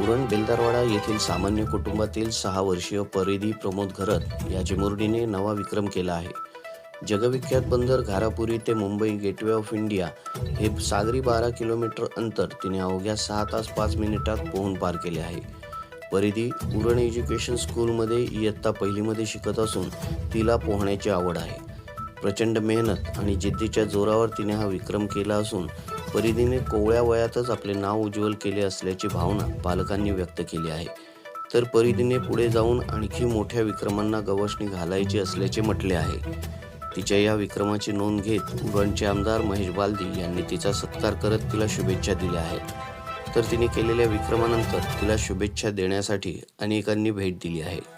येथील सामान्य कुटुंबातील सहा वर्षीय परिधी प्रमोद घरत या चिमुरडीने नवा विक्रम केला आहे. जगविख्यात बंदर घारापुरी ते मुंबई गेटवे ऑफ इंडिया हे सागरी बारा किलोमीटर अंतर तिने अवघ्या सहा तास पाच मिनिटात पोहून पार केले आहे. परिधी उरण एज्युकेशन स्कूलमध्ये इयत्ता पहिलीमध्ये शिकत असून तिला पोहण्याची आवड आहे. प्रचंड मेहनत आणि जिद्दीच्या जोरावर तिने हा विक्रम केला असून परिधीने कोवळ्या वयातच आपले नाव उज्ज्वल केले असल्याची भावना पालकांनी व्यक्त केली आहे. तर परिधीने पुढे जाऊन आणखी मोठ्या विक्रमांना गवसणी घालायची असल्याचे म्हटले आहे. तिच्या या विक्रमाची नोंद घेत उरणचे आमदार महेश बालदी यांनी तिचा सत्कार करत तिला शुभेच्छा दिल्या आहेत. तर तिने केलेल्या विक्रमानंतर तिला शुभेच्छा देण्यासाठी अनेकांनी भेट दिली आहे.